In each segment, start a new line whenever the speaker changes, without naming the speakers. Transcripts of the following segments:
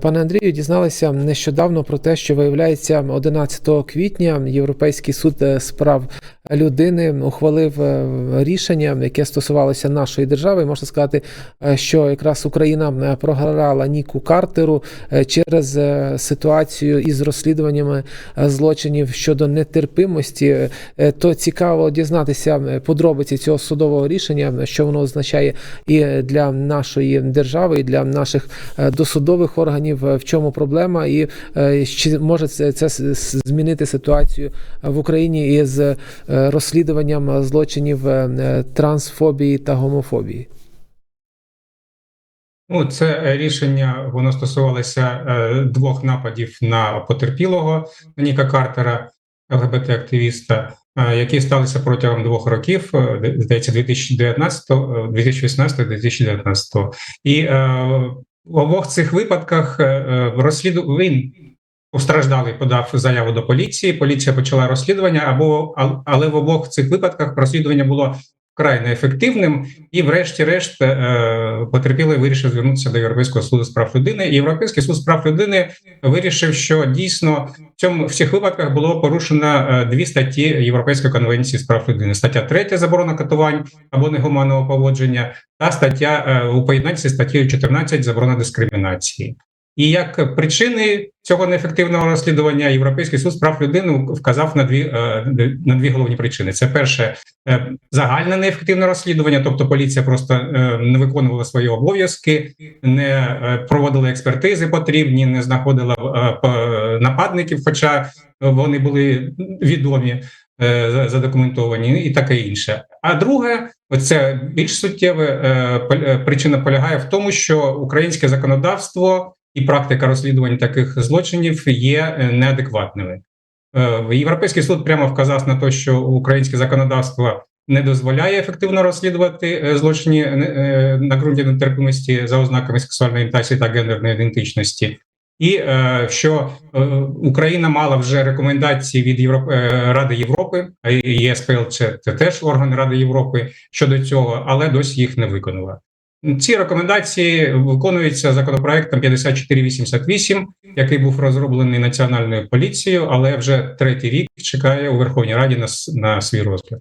Пане Андрію, дізналися нещодавно про те, що виявляється 11 квітня Європейський суд е, з прав людини ухвалив е, рішення, яке стосувалося нашої держави. Можна сказати, е, що якраз Україна е, програла Ніку Картеру е, через е, ситуацію із розслідуваннями е, злочинів щодо нетерпимості. Е, То цікаво дізнатися е, подробиці цього судового рішення, що воно означає і для нашої держави, і для наших е, досудових органів, е, в чому проблема, і е, чи може це, це змінити ситуацію в Україні із е, розслідуванням злочинів трансфобії та гомофобії.
Ну, це рішення воно стосувалося е, двох нападів на потерпілого Ніка Картера, ЛГБТ-активіста, е, які сталися протягом двох років, здається, 2019, 2016-2019. І е, в обох цих випадках е, е, розсліду... він постраждалий подав заяву до поліції. Поліція почала розслідування, або ал- але в обох цих випадках розслідування було вкрай неефективним, і, врешті-решт, е, потерпілий вирішив звернутися до Європейського суду з прав людини. І Європейський суд з прав людини вирішив, що дійсно в цьому в цих випадках було порушено е, дві статті Європейської конвенції з прав людини: стаття 3 заборона катувань або негуманного поводження, та стаття е, у поєднанні зі статтею 14 заборона дискримінації. І як причини цього неефективного розслідування Європейський суд з прав людини вказав на дві е, на дві головні причини: це перше е, загальне неефективне розслідування, тобто поліція просто е, не виконувала свої обов'язки, не проводила експертизи потрібні, не знаходила нападників, хоча вони були відомі. Задокументовані і таке інше. А друге, оце більш суттєве причина полягає в тому, що українське законодавство і практика розслідувань таких злочинів є е, неадекватними. Е, Європейський суд прямо вказав на те, що українське законодавство не дозволяє ефективно розслідувати е, злочини на ґрунті нетерпимості за ознаками сексуальної орієнтації та гендерної ідентичності. І що Україна мала вже рекомендації від Європ... Ради Європи, а ЄСПЛ це теж орган Ради Європи щодо цього, але досі їх не виконала. Ці рекомендації виконуються законопроектом 5488, який був розроблений національною поліцією, але вже третій рік чекає у Верховній Раді на, на свій розгляд.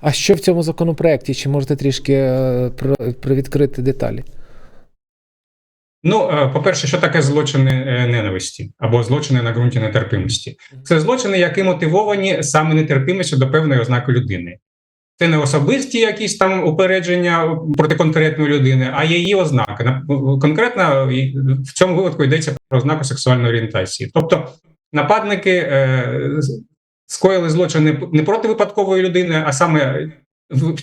А що в цьому законопроекті? Чи можете трішки е, привідкрити деталі?
Ну, е, по-перше, що таке злочини е, ненависті або злочини на ґрунті нетерпимості? Це злочини, які мотивовані саме нетерпимістю до певної ознаки людини. Це не особисті якісь там упередження проти конкретної людини, а її ознаки. Конкретно в цьому випадку йдеться про ознаку сексуальної орієнтації. Тобто нападники е, скоїли злочини не проти випадкової людини, а саме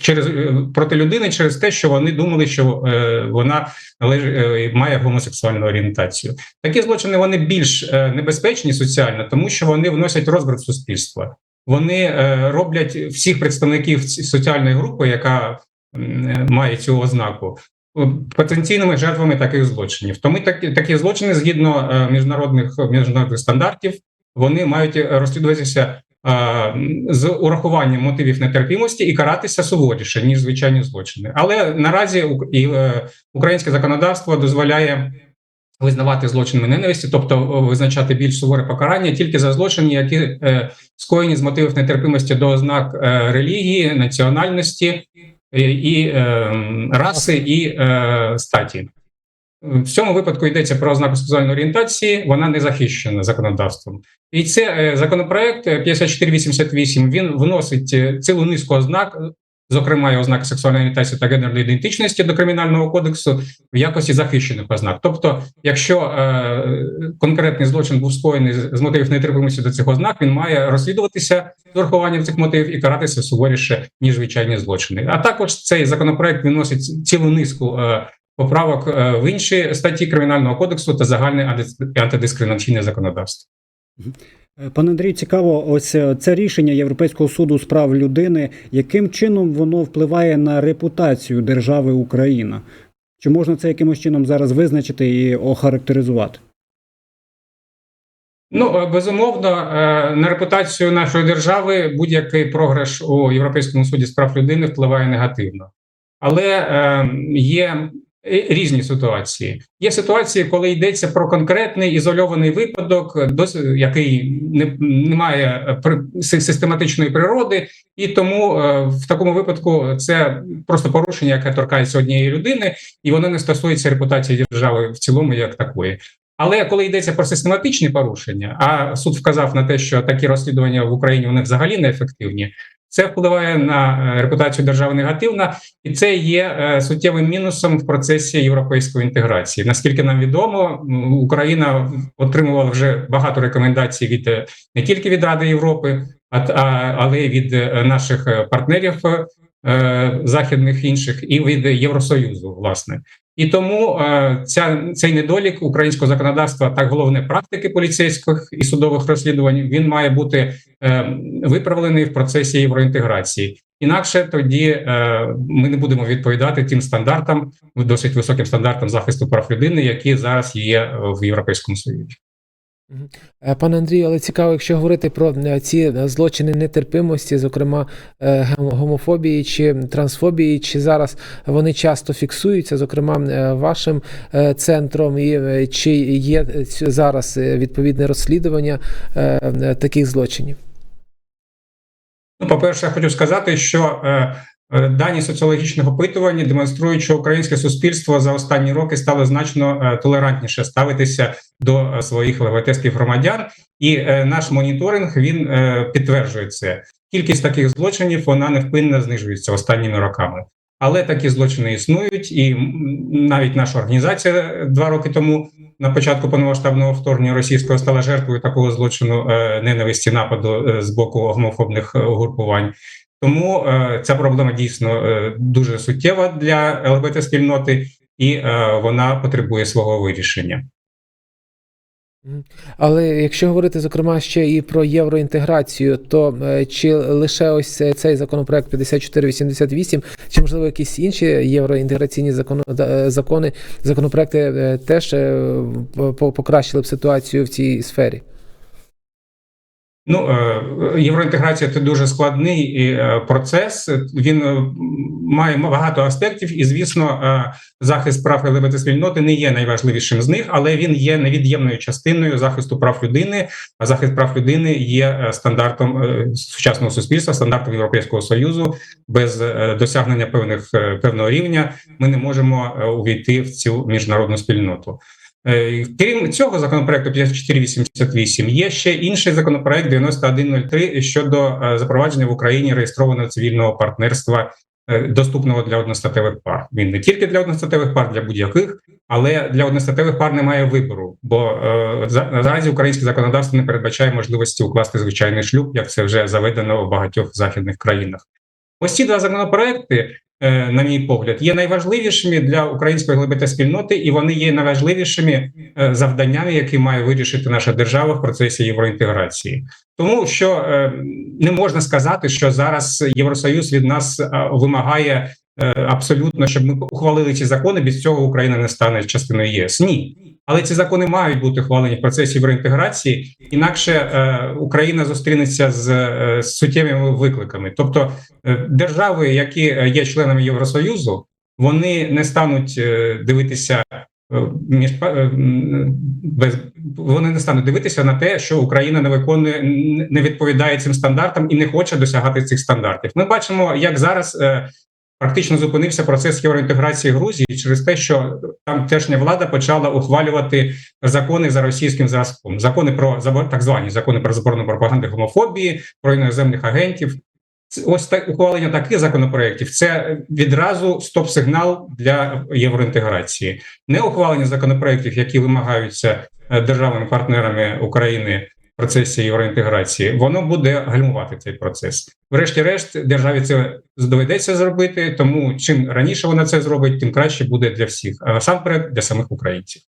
через е, проти людини через те, що вони думали, що е, вона належ- е, має гомосексуальну орієнтацію. Такі злочини вони більш е, небезпечні соціально, тому що вони вносять розбрат в суспільство. Вони е, роблять всіх представників соціальної групи, яка е, має цю ознаку, е, потенційними жертвами таких злочинів. Тому такі, такі злочини, згідно міжнародних міжнародних стандартів, вони мають розслідуватися з урахуванням мотивів нетерпімості і каратися суворіше ніж звичайні злочини. Але наразі і, українське законодавство дозволяє визнавати злочинами ненависті, тобто е, визначати більш суворе покарання тільки за злочини, які е, скоєні з мотивів нетерпимості до ознак е, релігії, національності е, і е, раси і е, статі. В цьому випадку йдеться про ознаку сексуальної орієнтації, вона не захищена законодавством. І це е, законопроект е, 5488, він вносить е, цілу низку ознак, е, зокрема і ознаки сексуальної орієнтації та гендерної ідентичності до кримінального кодексу в якості захищених ознак. Тобто, якщо е, конкретний злочин був скоєний з мотивів нетерпимості до цих ознак, він має розслідуватися з урахуванням цих мотивів і каратися суворіше ніж звичайні злочини. А також цей законопроект виносить цілу низку. е, Поправок е, в інші статті кримінального кодексу та загальне анти- антидискримінаційне законодавство.
Е, Пане Андрій, цікаво, ось е, це рішення Європейського суду з прав людини. Яким чином воно впливає на репутацію держави Україна? Чи можна це якимось чином зараз визначити і охарактеризувати?
Ну е, безумовно, на репутацію нашої держави будь-який програш у Європейському суді з прав людини впливає негативно. Але є різні ситуації. Є ситуації, коли йдеться про конкретний ізольований випадок, який не, не має е, систематичної природи, і тому е, в такому випадку це просто порушення, яке торкається однієї людини, і воно не стосується репутації держави в цілому як такої. Але коли йдеться про систематичні порушення, а суд вказав на те, що такі розслідування в Україні вони взагалі неефективні, це впливає на е, репутацію держави негативно, і це є е, суттєвим мінусом в процесі європейської інтеграції. Наскільки нам відомо, Україна отримувала вже багато рекомендацій від е, не тільки від Ради Європи, але й від наших партнерів західних інших і від Євросоюзу, власне. І тому е, ця цей недолік українського законодавства та головне практики поліцейських і судових розслідувань він має бути е, виправлений в процесі євроінтеграції. Інакше тоді е, ми не будемо відповідати тим стандартам, досить високим стандартам захисту прав людини, які зараз є в Європейському Союзі.
Е, Пане Андрію, але цікаво, якщо говорити про е, ці е, злочини нетерпимості, зокрема гомофобії чи трансфобії, чи зараз вони часто фіксуються, зокрема вашим центром, і чи є зараз відповідне розслідування таких злочинів?
Ну, по-перше, я хочу сказати, що дані соціологічних опитувань демонструють, що українське суспільство за останні роки стало значно е, толерантніше ставитися до е, своїх ЛГБТ співгромадян, і е, наш моніторинг він е, підтверджує це. Кількість таких злочинів вона невпинно знижується останніми роками. Але такі злочини існують, і навіть наша організація два роки тому на початку повномасштабного вторгнення російського стала жертвою такого злочину е, ненависті нападу е, з боку гомофобних е, угрупувань. Тому е, ця проблема дійсно е, дуже суттєва для ЛГБТ спільноти, і е, вона потребує свого вирішення.
Але якщо говорити зокрема ще і про євроінтеграцію, то чи лише ось цей- законопроект 5488, чи можливо якісь інші євроінтеграційні закони, законопроекти теж по- покращили б ситуацію в цій сфері?
Ну, е, євроінтеграція це дуже складний е, процес. Він е, має багато аспектів, і звісно, захист прав ЛГБТ спільноти не є найважливішим з них, але він є невід'ємною частиною захисту прав людини. А захист прав людини є стандартом сучасного суспільства, стандартом Європейського союзу. Без досягнення певних певного рівня ми не можемо увійти в цю міжнародну спільноту. Е, Крім цього законопроекту 5488, є ще інший законопроект 9103 щодо е, запровадження в Україні реєстрованого цивільного партнерства, е, доступного для одностатевих пар. Він не тільки для одностатевих пар, для будь-яких, але для одностатевих пар немає вибору, бо наразі українське законодавство не передбачає можливості укласти звичайний шлюб, як це вже заведено в багатьох західних країнах. Ось ці два законопроекти, на мій погляд, є найважливішими для української глибити спільноти, і вони є найважливішими е, завданнями, які має вирішити наша держава в процесі євроінтеграції. Тому що е, не можна сказати, що зараз Євросоюз від нас е, вимагає е, абсолютно, щоб ми ухвалили ці закони. Без цього Україна не стане частиною ЄС. Ні. Але ці закони мають бути ухвалені в процесі євроінтеграції, інакше е, Україна зустрінеться з, е, з суттєвими викликами. Тобто е, держави, які е, є членами Євросоюзу, вони не стануть е, дивитися е, між е, без вони не стануть дивитися на те, що Україна не виконує не відповідає цим стандартам і не хоче досягати цих стандартів. Ми бачимо, як зараз. Практично зупинився процес євроінтеграції Грузії через те, що тамтешня влада почала ухвалювати закони за російським зразком, закони про так звані закони про заборону пропаганди гомофобії, про іноземних агентів. Ось так ухвалення таких законопроєктів це відразу стоп-сигнал для євроінтеграції. Не ухвалення законопроєктів, які вимагаються е, державними партнерами України процесі євроінтеграції, воно буде гальмувати цей процес. Врешті-решт, державі це доведеться зробити. Тому чим раніше вона це зробить, тим краще буде для всіх, а насамперед для самих українців.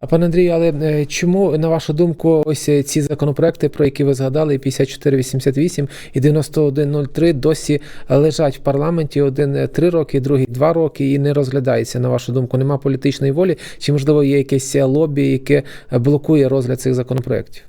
А пане Андрію, але е, чому, на вашу думку, ось е, ці законопроекти, про які ви згадали, і 5488 і 9103 досі лежать в парламенті один е, три роки, другий два роки і не розглядаються, на вашу думку? Нема політичної волі? Чи можливо є якесь лобі, яке блокує розгляд цих законопроектів?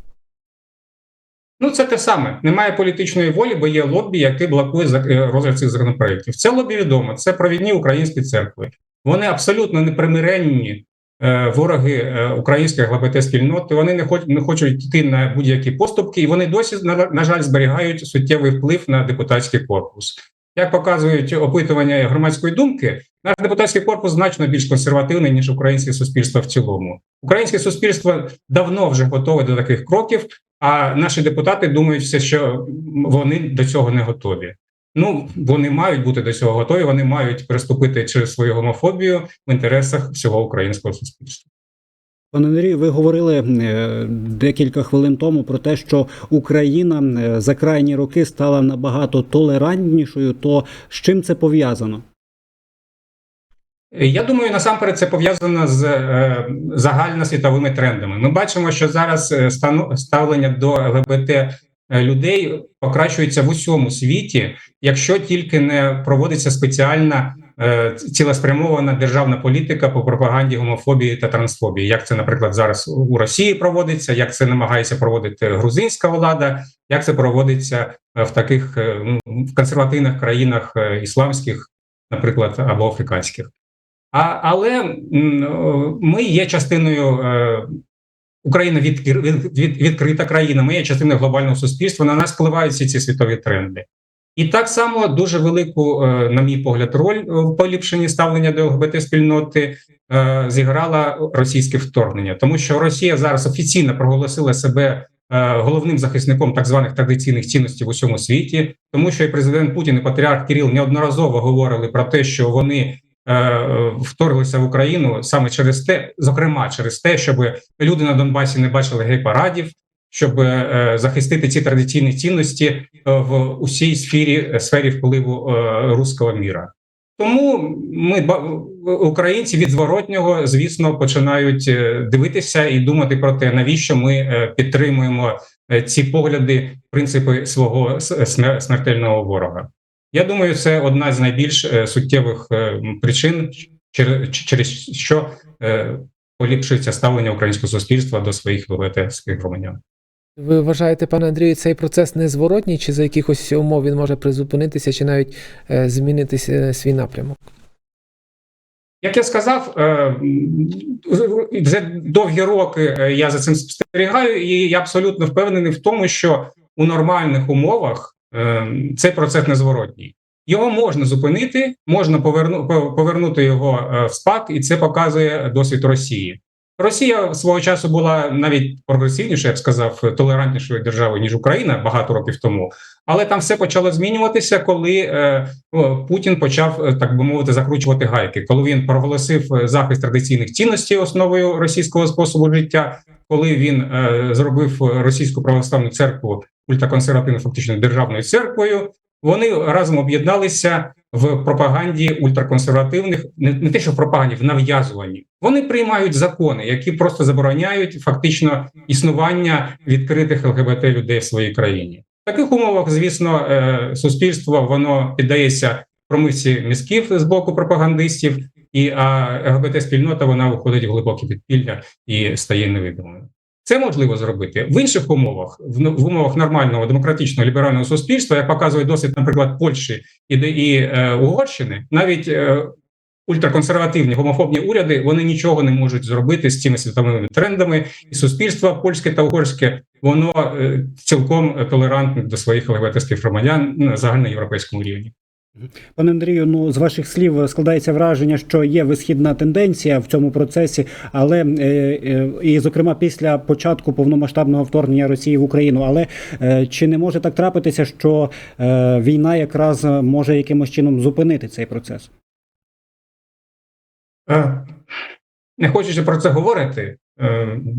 Ну, це те саме. Немає політичної волі, бо є лобі, яке блокує е, розгляд цих законопроєктів. Це лобі відомо. Це провідні українські церкви. Вони абсолютно непримиренні е, вороги е, української ЛГБТ спільноти. Вони не хочуть не хочуть йти на будь-які поступки, і вони досі на жаль зберігають суттєвий вплив на депутатський корпус. Як показують опитування громадської думки, наш депутатський корпус значно більш консервативний ніж українське суспільство в цілому. Українське суспільство давно вже готове до таких кроків. А наші депутати думають все, що вони до цього не готові. Ну вони мають бути до цього готові. Вони мають переступити через свою гомофобію в інтересах всього українського суспільства.
Пане Андрію, ви говорили е, декілька хвилин тому про те, що Україна е, за крайні роки стала набагато толерантнішою. То з чим це пов'язано?
Я думаю, насамперед це пов'язано з е, загальносвітовими трендами. Ми бачимо, що зараз е, стану- ставлення до ЛГБТ е, людей покращується в усьому світі, якщо тільки не проводиться спеціальна е, цілеспрямована державна політика по пропаганді гомофобії та трансфобії. Як це, наприклад, зараз у Росії проводиться, як це намагається проводити грузинська влада, як це проводиться е, в таких е, ну, в консервативних країнах е, ісламських, наприклад, або африканських. А, але ми є частиною е, Україна від, від, від, відкрита країна, ми є частиною глобального суспільства. На нас впливають всі ці світові тренди. І так само дуже велику, е, на мій погляд, роль в поліпшенні ставлення до ЛГБТ спільноти е, зіграла російське вторгнення, тому що Росія зараз офіційно проголосила себе головним захисником так званих традиційних цінностей в усьому світі, тому що і президент Путін і патріарх Кирил неодноразово говорили про те, що вони вторглися в Україну саме через те, зокрема через те, щоб люди на Донбасі не бачили гей-парадів, щоб е, захистити ці традиційні цінності е, в усій сфері е, сфері впливу е, руського міра. Тому ми українці від зворотнього, звісно, починають е, дивитися і думати про те, навіщо ми е, підтримуємо е, ці погляди, принципи свого смертельного ворога. Я думаю, це одна з найбільш е, суттєвих е, причин, через, що е, поліпшується ставлення українського суспільства до своїх ЛГБТських громадян.
Ви вважаєте, пане Андрію, цей процес незворотній, чи за якихось умов він може призупинитися, чи навіть змінити е, свій напрямок?
Як я сказав, вже довгі роки я за цим спостерігаю, і я абсолютно впевнений в тому, що у нормальних умовах цей процес незворотній. Його можна зупинити, можна поверну, по- повернути його е, в спад, і це показує досвід Росії. Росія свого часу була навіть прогресивніше, я б сказав, толерантнішою державою ніж Україна багато років тому. Але там все почало змінюватися, коли е, Путін почав, е, так би мовити, закручувати гайки, коли він проголосив е, захист традиційних цінностей основою російського способу життя, коли він зробив російську православну церкву ультраконсервативно фактично державною церквою. Вони разом об'єдналися в пропаганді ультраконсервативних, не, не те, що в пропаганді, в нав'язуванні. Вони приймають закони, які просто забороняють фактично існування відкритих ЛГБТ людей в своїй країні. В таких умовах, звісно, е, суспільство воно піддається промивці мізків з боку пропагандистів, і а ЛГБТ спільнота вона виходить в глибоке підпілля і стає невидимою. Це можливо зробити в інших умовах, в, в умовах нормального демократичного ліберального суспільства, як показує досвід, наприклад, Польщі і, і е, Угорщини, навіть е, ультраконсервативні гомофобні уряди вони нічого не можуть зробити з цими світовими трендами, і суспільство польське та угорське воно е, цілком толерантне до своїх ЛГБТських громадян на загальноєвропейському рівні.
Пане Андрію, ну з ваших слів складається враження, що є висхідна тенденція в цьому процесі, але е, е, і зокрема після початку повномасштабного вторгнення Росії в Україну. Але е, чи не може так трапитися, що е, війна якраз може якимось чином зупинити цей процес?
Е, Не хочучи про це говорити, е,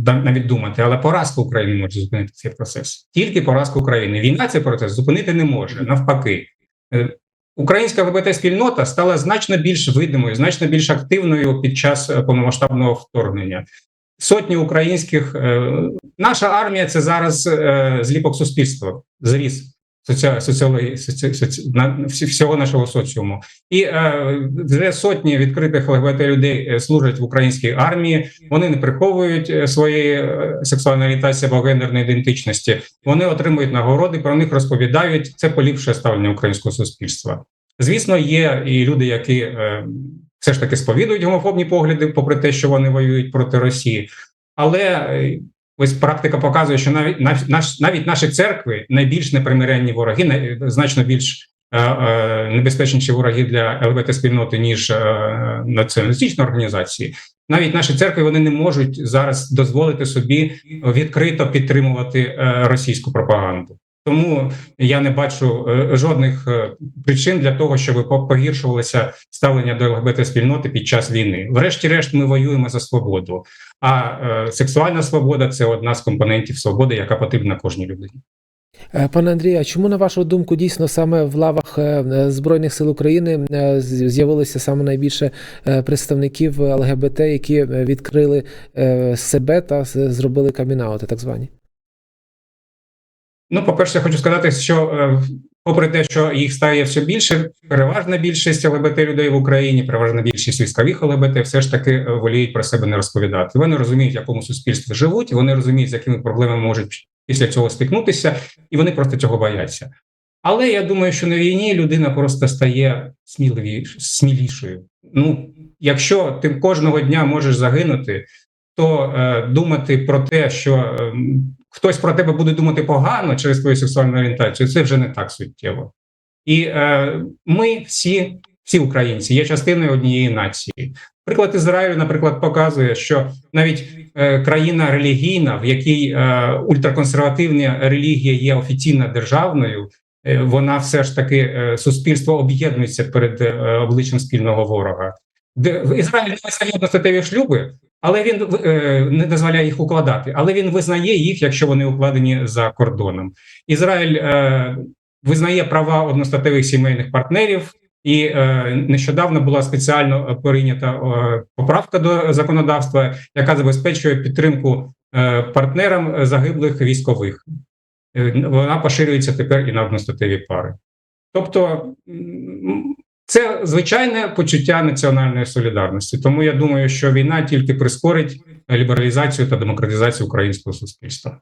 навіть думати, але поразка України може зупинити цей процес. Тільки поразка України. Війна цей процес зупинити не може. Навпаки, Е, українська ЛГБТ спільнота стала значно більш видимою, значно більш активною під час е, повномасштабного вторгнення. Сотні українських е, наша армія це зараз е, зліпок суспільства, зріз соці- соціології соці- соці- на- всього нашого соціуму. І е, вже сотні відкритих ЛГБТ людей е, служать в українській армії. Вони не приховують е, своєї е, сексуальної орієнтації або гендерної ідентичності. Вони отримують нагороди, про них розповідають. Це поліпшує ставлення українського суспільства. Звісно, є і люди, які е, все ж таки сповідують гомофобні погляди, попри те, що вони воюють проти Росії. Але ось практика показує, що навіть нав- наш, навіть наші церкви найбільш непримиренні вороги, значно більш е, е, небезпечніші вороги для ЛГБТ спільноти ніж е, націоналістичні організації. Навіть наші церкви вони не можуть зараз дозволити собі відкрито підтримувати е, російську пропаганду. Тому я не бачу е, жодних е, причин для того, щоб по- погіршувалося ставлення до ЛГБТ спільноти під час війни. Врешті-решт, ми воюємо за свободу. А е, сексуальна свобода це одна з компонентів свободи, яка потрібна кожній людині.
Пане Андрію, чому на вашу думку дійсно саме в лавах Збройних сил України з'явилося саме найбільше представників ЛГБТ, які відкрили себе та зробили камінаути, так звані?
Ну, по-перше, я хочу сказати, що е, попри те, що їх стає все більше, переважна більшість ЛГБТ людей в Україні, переважна більшість військових ЛГБТ, все ж таки е, воліють про себе не розповідати. Вони розуміють, в якому суспільстві живуть, вони розуміють, з якими проблемами можуть після цього стикнутися, і вони просто цього бояться. Але я думаю, що на війні людина просто стає сміливіш, смілішою. Ну, якщо ти кожного дня можеш загинути, то е, думати про те, що е, хтось про тебе буде думати погано через твою сексуальну орієнтацію, це вже не так суттєво. І е, ми всі, всі українці, є частиною однієї нації. Приклад Ізраїлю, наприклад, показує, що навіть е, країна релігійна, в якій е, ультраконсервативна релігія є офіційно державною, е, вона все ж таки е, суспільство об'єднується перед е, обличчям спільного ворога. Де в Ізраїль не визнає одностатеві шлюби, але він е, не дозволяє їх укладати. Але він визнає їх, якщо вони укладені за кордоном. Ізраїль е, визнає права одностатевих сімейних партнерів, і е, нещодавно була спеціально прийнята е, поправка до законодавства, яка забезпечує підтримку е, партнерам загиблих військових. Е, Вона поширюється тепер і на одностатеві пари. Тобто це звичайне почуття національної солідарності. Тому я думаю, що війна тільки прискорить лібералізацію та демократизацію українського суспільства.